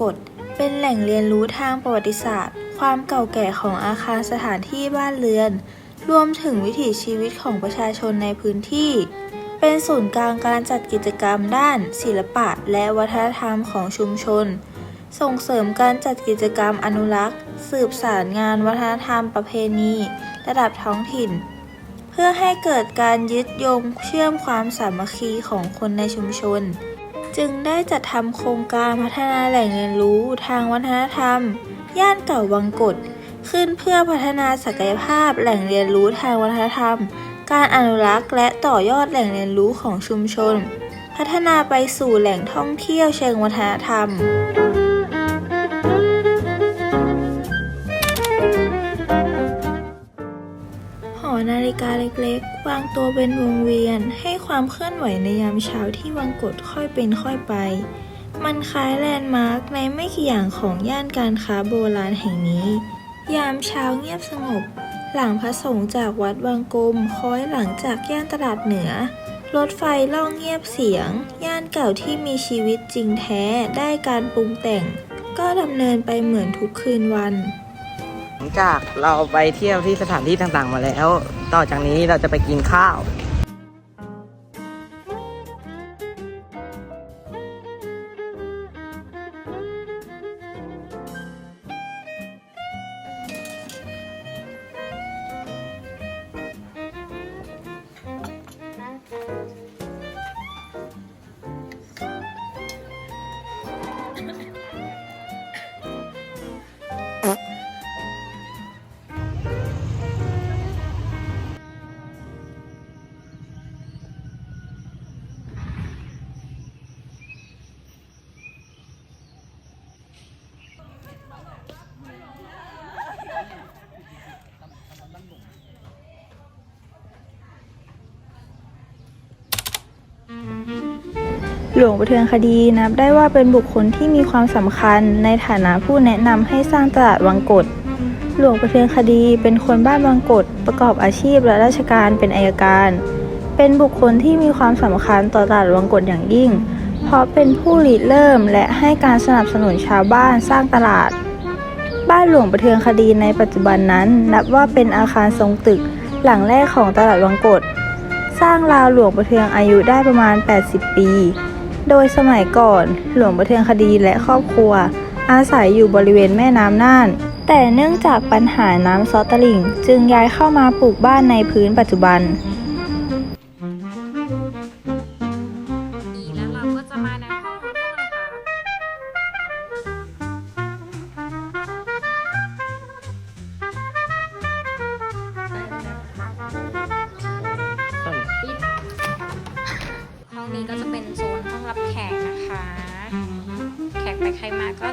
กดเป็นแหล่งเรียนรู้ทางประวัติศาสตร์ ความเก่าแก่ของอาคารสถานที่บ้านเรือน รวมถึงวิถีชีวิตของประชาชนในพื้นที่ เป็นศูนย์กลางการจัดกิจกรรมด้าน ศิลปะและวัฒนธรรมของชุมชน ส่งเสริมการจัดกิจกรรมอนุรักษ์ สืบสารงานวัฒนธรรมประเพณี ระดับท้องถิ่นเพื่อให้เกิดการยึดโยงเชื่อมความสามัคคีของคนในชุมชน จึงได้จัดทำโครงการพัฒนาแหล่งเรียนรู้ทางวัฒนธรรม ย่านเก่าวังกดขึ้นเพื่อพัฒนาศักยภาพแหล่งเรียนรู้ทางวัฒนธรรม การอนุรักษ์และต่อยอดแหล่งเรียนรู้ของชุมชน พัฒนาไปสู่แหล่งท่องเที่ยวเชิงวัฒนธรรม อนาฬิกาเล็กๆ วางตัวเป็นวงเวียน ให้ความเคลื่อนไหวในยามเช้าที่วังกดค่อยเป็นค่อยไป มันคล้ายแลนด์มาร์กในไม่กี่อย่างของย่านการค้าโบราณแห่งนี้ ยามเช้าเงียบสงบ หลังพระสงฆ์จากวัดวังกลมคอยหลังจากย่านตลาดเหนือ รถไฟล่องเงียบเสียง ย่านเก่าที่มีชีวิตจริงแท้ได้การปรุงแต่ง ก็ดำเนินไปเหมือนทุกคืนวัน จากเราไปเที่ยวที่สถานที่ต่างๆมาแล้ว ต่อจากนี้เราจะไปกินข้าว หลวงประเทืองคดีนับได้ว่าเป็นบุคคลที่มีความสำคัญในฐานะผู้แนะนำให้สร้างตลาดวังกดหลวงประเทืองคดีเป็นคนบ้านวังกดประกอบอาชีพและราชการเป็นอัยการ เป็นบุคคลที่มีความสำคัญต่อตลาดวังกดอย่างยิ่ง เพราะเป็นผู้ริเริ่มและให้การสนับสนุนชาวบ้านสร้างตลาด บ้านหลวงประเทืองคดีในปัจจุบันนั้น นับว่าเป็นอาคารทรงตึกหลังแรกของตลาดวังกดสร้างราวหลวงประเทืองอายุได้ประมาณ 80 ปี โดยสมัยก่อนหลวงประเทืองคดีและครอบครัว อาศัยอยู่บริเวณแม่น้ำน่าน แต่เนื่องจากปัญหาน้ำซอตลิ่ง จึงย้ายเข้ามาปลูกบ้านในพื้นปัจจุบัน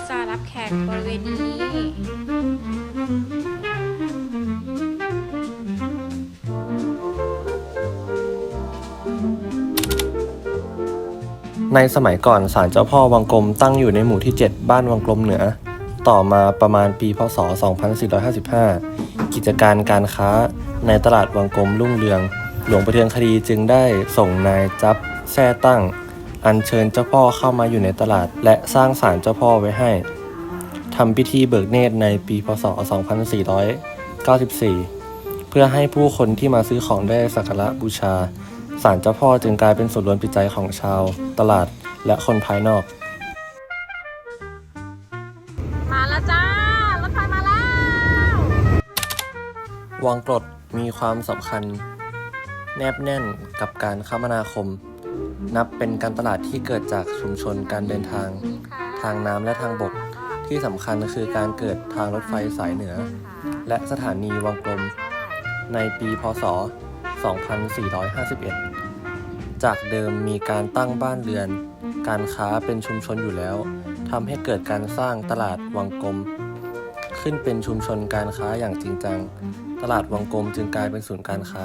จะรับแขกบริเวณนี้ ในสมัยก่อนศาลเจ้าพ่อวังกลมตั้งอยู่ในหมู่ที่ 7 บ้านวังกลมเหนือ ต่อมาประมาณปีพศ 2455 กิจการการค้าในตลาดวังกลมรุ่งเรือง หลวงประเทืองคดีจึงได้ส่งนายจับแท่ตั้ง อัญเชิญเจ้าพ่อเข้ามาอยู่ในตลาด และสร้างศาลเจ้าพ่อไว้ให้ทำพิธีเบิกเนตรในปีพศ 2494 เพื่อให้ผู้คนที่มาซื้อของได้สักการะบูชาศาลเจ้าพ่อจึงกลายเป็นส่วนรวมจิตใจของชาว ตลาดและคนภายนอก มาแล้วจ้ารถไฟมาแล้ว วังกรดมีความสำคัญ แนบแน่นกับการคมนาคม นับเป็นการตลาดที่เกิดจากชุมชนการเดินทาง ทางน้ำและทางบก ที่สำคัญคือการเกิดทางรถไฟสายเหนือ และสถานีวังกลม ในปีพศ 2451 จากเดิมมีการตั้งบ้านเรือน การค้าเป็นชุมชนอยู่แล้วทำให้เกิดการสร้างตลาดวังกลม ขึ้นเป็นชุมชนการค้าอย่างจริงจัง ตลาดวังกลมจึงกลายเป็นศูนย์การค้า